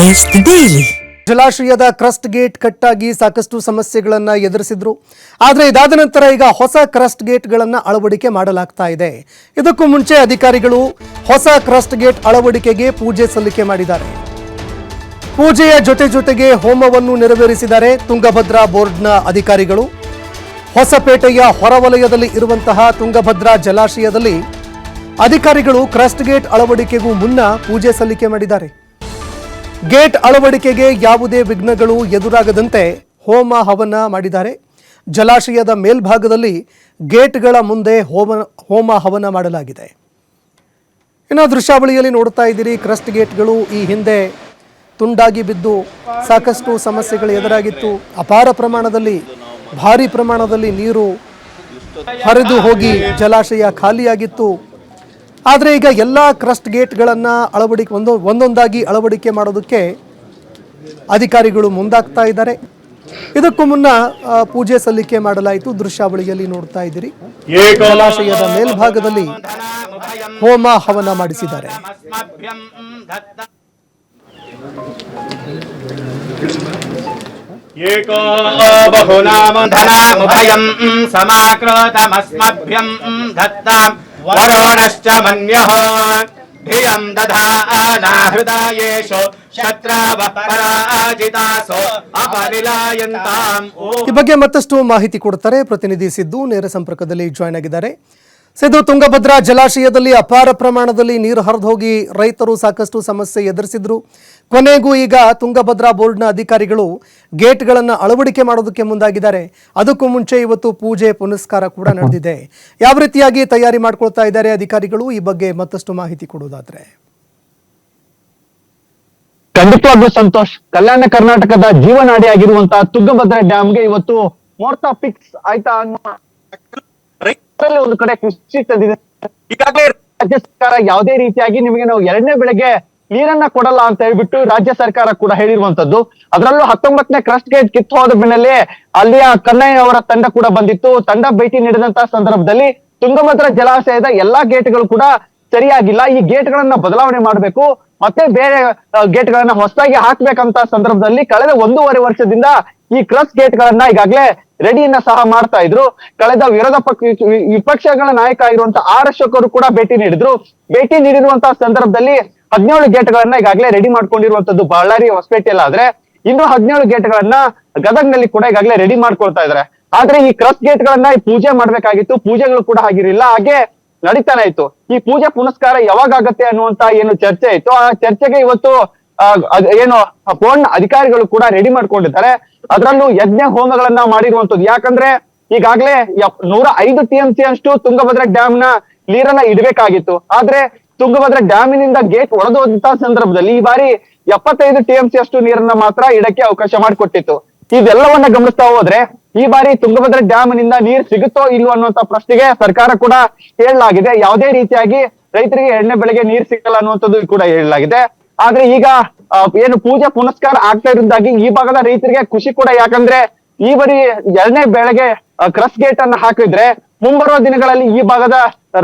Taste daily. ಜಲಾಶಯದ crest gate ಕಟ್ಟಾಗಿ ಸಾಕಷ್ಟು ಸಮಸ್ಯೆಗಳನ್ನು ಎದುರಿಸಿದ್ರು. ಆದರೆ ಇದಾದ ನಂತರ ಈಗ ಹೊಸ ಕ್ರಸ್ಟ್ ಗೇಟ್ಗಳನ್ನು ಅಳವಡಿಕೆ ಮಾಡಲಾಗ್ತಾ ಇದೆ. ಇದಕ್ಕೂ ಮುಂಚೆ ಅಧಿಕಾರಿಗಳು ಹೊಸ ಕ್ರಸ್ಟ್ ಗೇಟ್ ಅಳವಡಿಕೆಗೆ ಪೂಜೆ ಸಲ್ಲಿಕೆ ಮಾಡಿದ್ದಾರೆ. ಪೂಜೆಯ ಜೊತೆ ಜೊತೆಗೆ ಹೋಮವನ್ನು ನೆರವೇರಿಸಿದ್ದಾರೆ ತುಂಗಭದ್ರಾ ಬೋರ್ಡ್ನ ಅಧಿಕಾರಿಗಳು. ಹೊಸಪೇಟೆಯ ಹೊರವಲಯದಲ್ಲಿ ಇರುವಂತಹ ತುಂಗಭದ್ರಾ ಜಲಾಶಯದಲ್ಲಿ ಅಧಿಕಾರಿಗಳು ಕ್ರಸ್ಟ್ ಗೇಟ್ ಅಳವಡಿಕೆಗೂ ಮುನ್ನ ಪೂಜೆ ಸಲ್ಲಿಕೆ ಮಾಡಿದ್ದಾರೆ. ಗೇಟ್ ಅಳವಡಿಕೆಗೆ ಯಾವುದೇ ವಿಘ್ನಗಳು ಎದುರಾಗದಂತೆ ಹೋಮ ಹವನ ಮಾಡಿದ್ದಾರೆ. ಜಲಾಶಯದ ಮೇಲ್ಭಾಗದಲ್ಲಿ ಗೇಟ್ಗಳ ಮುಂದೆ ಹೋಮ ಹೋಮ ಹವನ ಮಾಡಲಾಗಿದೆ. ಇನ್ನು ದೃಶ್ಯಾವಳಿಯಲ್ಲಿ ನೋಡ್ತಾ ಇದ್ದೀರಿ, ಕ್ರಸ್ಟ್ ಗೇಟ್ಗಳು ಈ ಹಿಂದೆ ತುಂಡಾಗಿ ಬಿದ್ದು ಸಾಕಷ್ಟು ಸಮಸ್ಯೆಗಳು ಎದುರಾಗಿತ್ತು. ಅಪಾರ ಪ್ರಮಾಣದಲ್ಲಿ, ಭಾರಿ ಪ್ರಮಾಣದಲ್ಲಿ ನೀರು ಹರಿದು ಹೋಗಿ ಜಲಾಶಯ ಖಾಲಿಯಾಗಿತ್ತು. ಆದರೆ ಈಗ ಎಲ್ಲ ಕ್ರಸ್ಟ್ ಗೇಟ್ಗಳನ್ನು ಅಳವಡಿಕೆ ಒಂದು ಒಂದೊಂದಾಗಿ ಅಳವಡಿಕೆ ಮಾಡೋದಕ್ಕೆ ಅಧಿಕಾರಿಗಳು ಮುಂದಾಗ್ತಾ ಇದ್ದಾರೆ ಇದಕ್ಕೂ ಮುನ್ನ ಆ, ಪೂಜೆ ಸಲ್ಲಿಕೆ ಮಾಡಲಾಯಿತು ದೃಶ್ಯಾವಳಿಯಲ್ಲಿ ನೋಡ್ತಾ ಇದ್ದೀರಿ ಜಲಾಶಯದ ಮೇಲ್ಭಾಗದಲ್ಲಿ ಹೋಮ ಹವನ ಮಾಡಿಸಿದ್ದಾರೆ एको बहुनाम धनामुभयम् समाकृतमस्मभ्यम् दत्ताम् वरुणश्च मन्यः धियम् दधाना हृदयेषु शत्रावः पराजितासो अपरिलायन्ताम् ॐ ಈ ಬಗ್ಗೆ ಮತ್ತಷ್ಟು ಮಾಹಿತಿ ಕೊಡ್ತಾರೆ ಪ್ರತಿನಿಧಿ ಸಿದ್ದು ನೇರ ಸಂಪರ್ಕದಲ್ಲಿ ಜಾಯ್ನ್ ಆಗಿದ್ದಾರೆ ಸಿದ್ದು ತುಂಗಭದ್ರಾ ಜಲಾಶಯದಲ್ಲಿ ಅಪಾರ ಪ್ರಮಾಣದಲ್ಲಿ ನೀರು ಹರಿದು ಹೋಗಿ ರೈತರು ಸಾಕಷ್ಟು ಸಮಸ್ಯೆ ಎದುರಿಸಿದ್ರು. ಕೊನೆಗೂ ಈಗ ತುಂಗಭದ್ರಾ ಬೋರ್ಡ್ನ ಅಧಿಕಾರಿಗಳು ಗೇಟ್ಗಳನ್ನು ಅಳವಡಿಕೆ ಮಾಡೋದಕ್ಕೆ ಮುಂದಾಗಿದ್ದಾರೆ. ಅದಕ್ಕೂ ಮುಂಚೆ ಇವತ್ತು ಪೂಜೆ, ಪುನಸ್ಕಾರ ಕೂಡ ನಡೆದಿದೆ. ಯಾವ ರೀತಿಯಾಗಿ ತಯಾರಿ ಮಾಡ್ಕೊಳ್ತಾ ಇದ್ದಾರೆ ಅಧಿಕಾರಿಗಳು? ಈ ಬಗ್ಗೆ ಮತ್ತಷ್ಟು ಮಾಹಿತಿ ಕೊಡುವುದಾದ್ರೆ. ಖಂಡಿತವಾಗ್ಲೂ ಸಂತೋಷ್. ಕಲ್ಯಾಣ ಕರ್ನಾಟಕದ ಜೀವನಾಡಿ ಆಗಿರುವಂತಹ ತುಂಗಭದ್ರಾ ಡ್ಯಾಮ್ಗೆ ಇವತ್ತು ಮುಹೂರ್ತ ಪಿಕ್ಸ್ ಆಯ್ತಾ ಒಂದು ಕಡೆ ಕೃಷಿ ತಂದಿದೆ. ಈಗಾಗಲೇ ರಾಜ್ಯ ಸರ್ಕಾರ ಯಾವುದೇ ರೀತಿಯಾಗಿ ನಿಮಗೆ ನಾವು ಎರಡನೇ ಬೆಳೆಗೆ ನೀರನ್ನ ಕೊಡಲ್ಲ ಅಂತ ಹೇಳ್ಬಿಟ್ಟು ರಾಜ್ಯ ಸರ್ಕಾರ ಕೂಡ ಹೇಳಿರುವಂತದ್ದು. ಅದರಲ್ಲೂ ಹತ್ತೊಂಬತ್ತನೇ ಕ್ರಸ್ಟ್ ಗೇಟ್ ಕಿತ್ತು ಹೋದ ಬೆನ್ನಲ್ಲೇ ಅಲ್ಲಿಯ ಕನ್ನಯ್ಯ ಅವರ ತಂಡ ಕೂಡ ಬಂದಿತ್ತು. ತಂಡ ಭೇಟಿ ನೀಡಿದಂತಹ ಸಂದರ್ಭದಲ್ಲಿ ತುಂಗಭದ್ರಾ ಜಲಾಶಯದ ಎಲ್ಲಾ ಗೇಟ್ಗಳು ಕೂಡ ಸರಿಯಾಗಿಲ್ಲ. ಈ ಗೇಟ್ಗಳನ್ನ ಬದಲಾವಣೆ ಮಾಡಬೇಕು. ಮತ್ತೆ ಬೇರೆ ಗೇಟ್ಗಳನ್ನ ಹೊಸದಾಗಿ ಹಾಕ್ಬೇಕಂತ ಸಂದರ್ಭದಲ್ಲಿ ಕಳೆದ ಒಂದೂವರೆ ವರ್ಷದಿಂದ ಈ ಕ್ರಸ್ ಗೇಟ್ ಗಳನ್ನ ಈಗಾಗಲೇ ರೆಡಿಯನ್ನ ಸಹ ಮಾಡ್ತಾ ಇದ್ರು. ಕಳೆದ ವಿರೋಧ ಪಕ್ಷ ವಿಪಕ್ಷಗಳ ನಾಯಕ ಆಗಿರುವಂತ ಆರ್ ಅಶೋಕ್ ಕೂಡ ಭೇಟಿ ನೀಡಿದ್ರು. ಭೇಟಿ ನೀಡಿರುವಂತಹ ಸಂದರ್ಭದಲ್ಲಿ ಹದಿನೇಳು ಗೇಟ್ ಗಳನ್ನ ಈಗಾಗಲೇ ರೆಡಿ ಮಾಡ್ಕೊಂಡಿರುವಂತದ್ದು ಬಳ್ಳಾರಿ ಹೊಸಪೇಟೆಯಲ್ಲಿ ಆದ್ರೆ ಇನ್ನು ಹದಿನೇಳು ಗೇಟ್ ಗಳನ್ನ ಗದಗ್ನಲ್ಲಿ ಕೂಡ ಈಗಾಗಲೇ ರೆಡಿ ಮಾಡ್ಕೊಳ್ತಾ ಇದಾರೆ. ಆದ್ರೆ ಈ ಕ್ರಸ್ ಗೇಟ್ ಗಳನ್ನ ಈ ಪೂಜೆ ಮಾಡ್ಬೇಕಾಗಿತ್ತು. ಪೂಜೆಗಳು ಕೂಡ ಆಗಿರಲಿಲ್ಲ. ಹಾಗೆ ನಡೀತಾನೆ ಇತ್ತು. ಈ ಪೂಜೆ ಪುನಸ್ಕಾರ ಯಾವಾಗ ಆಗತ್ತೆ ಅನ್ನುವಂತ ಏನು ಚರ್ಚೆ ಇತ್ತು. ಆ ಚರ್ಚೆಗೆ ಇವತ್ತು ಏನು ಪೂರ್ಣ ಅಧಿಕಾರಿಗಳು ಕೂಡ ರೆಡಿ ಮಾಡ್ಕೊಂಡಿದ್ದಾರೆ. ಅದರಲ್ಲೂ ಯಜ್ಞ ಹೋಮಗಳನ್ನ ಮಾಡಿರುವಂತದ್ದು ಯಾಕಂದ್ರೆ ಈಗಾಗಲೇ ನೂರ ಐದು ಟಿ ಎಂ ಸಿ ಅಷ್ಟು ತುಂಗಭದ್ರಾ ಡ್ಯಾಮ್ನ ನೀರನ್ನ ಇಡಬೇಕಾಗಿತ್ತು. ಆದ್ರೆ ತುಂಗಭದ್ರಾ ಡ್ಯಾಮಿನಿಂದ ಗೇಟ್ ಒಡೆದಂತ ಸಂದರ್ಭದಲ್ಲಿ ಈ ಬಾರಿ ಎಪ್ಪತ್ತೈದು ಟಿ ಎಂ ಸಿ ಅಷ್ಟು ನೀರನ್ನ ಮಾತ್ರ ಇಡಕ್ಕೆ ಅವಕಾಶ ಮಾಡಿಕೊಟ್ಟಿತ್ತು. ಇದೆಲ್ಲವನ್ನ ಗಮನಿಸ್ತಾ ಹೋದ್ರೆ ಈ ಬಾರಿ ತುಂಗಭದ್ರಾ ಡ್ಯಾಮ್ನಿಂದ ನೀರ್ ಸಿಗುತ್ತೋ ಇಲ್ವೋ ಅನ್ನುವಂತ ಪ್ರಶ್ನೆಗೆ ಸರ್ಕಾರ ಕೂಡ ಹೇಳಲಾಗಿದೆ. ಯಾವುದೇ ರೀತಿಯಾಗಿ ರೈತರಿಗೆ ಎಣ್ಣೆ ಬೆಳೆಗೆ ನೀರ್ ಸಿಗಲ್ಲ ಅನ್ನುವಂಥದ್ದು ಕೂಡ ಹೇಳಲಾಗಿದೆ. ಆದ್ರೆ ಈಗ ಏನು ಪೂಜೆ ಪುನಸ್ಕಾರ ಆಗ್ತಾ ಇರೋದಾಗಿ ಈ ಭಾಗದ ರೈತರಿಗೆ ಖುಷಿ ಕೂಡ. ಯಾಕಂದ್ರೆ ಈ ಬಾರಿ ಎರಡನೇ ಬೆಳೆಗೆ ಕ್ರಸ್ ಗೇಟ್ ಅನ್ನ ಹಾಕಿದ್ರೆ ಮುಂಬರುವ ದಿನಗಳಲ್ಲಿ ಈ ಭಾಗದ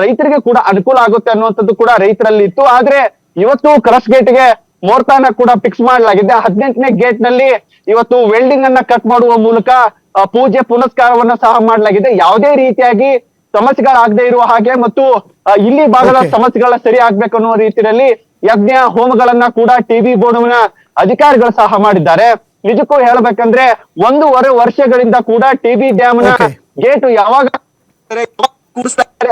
ರೈತರಿಗೆ ಕೂಡ ಅನುಕೂಲ ಆಗುತ್ತೆ ಅನ್ನುವಂಥದ್ದು ಕೂಡ ರೈತರಲ್ಲಿ ಇತ್ತು. ಆದ್ರೆ ಇವತ್ತು ಕ್ರಸ್ ಗೇಟ್ಗೆ ಮೋರ್ತಾನ ಕೂಡ ಫಿಕ್ಸ್ ಮಾಡಲಾಗಿದೆ. ಹದಿನೆಂಟನೇ ಗೇಟ್ನಲ್ಲಿ ಇವತ್ತು ವೆಲ್ಡಿಂಗ್ ಅನ್ನ ಕಟ್ ಮಾಡುವ ಮೂಲಕ ಪೂಜೆ ಪುನಸ್ಕಾರವನ್ನ ಸಹ ಮಾಡಲಾಗಿದೆ. ಯಾವುದೇ ರೀತಿಯಾಗಿ ಸಮಸ್ಯೆಗಳಾಗದೆ ಇರುವ ಹಾಗೆ ಮತ್ತು ಇಲ್ಲಿ ಭಾಗದ. ಸಮಸ್ಯೆಗಳ ಸರಿ ಆಗ್ಬೇಕು ಅನ್ನುವ ರೀತಿಯಲ್ಲಿ ಯಜ್ಞ ಹೋಮಗಳನ್ನ ಕೂಡ ಟಿವಿ ಬೋರ್ಡ್ನ ಅಧಿಕಾರಿಗಳು ಸಹ ಮಾಡಿದ್ದಾರೆ. ನಿಜಕ್ಕೂ ಹೇಳಬೇಕಂದ್ರೆ ಒಂದೂವರೆ ವರ್ಷಗಳಿಂದ ಕೂಡ ಟಿವಿ ಡ್ಯಾಮ್ನ ಗೇಟ್ ಯಾವಾಗ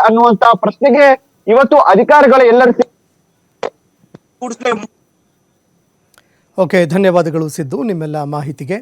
ಅನ್ನುವಂತ ಪ್ರಶ್ನೆಗೆ ಇವತ್ತು ಅಧಿಕಾರಿಗಳು ಎಲ್ಲರೂ ಓಕೆ ಧನ್ಯವಾದಗಳು ಸಿದ್ದು ನಿಮ್ಮೆಲ್ಲ ಮಾಹಿತಿಗೆ.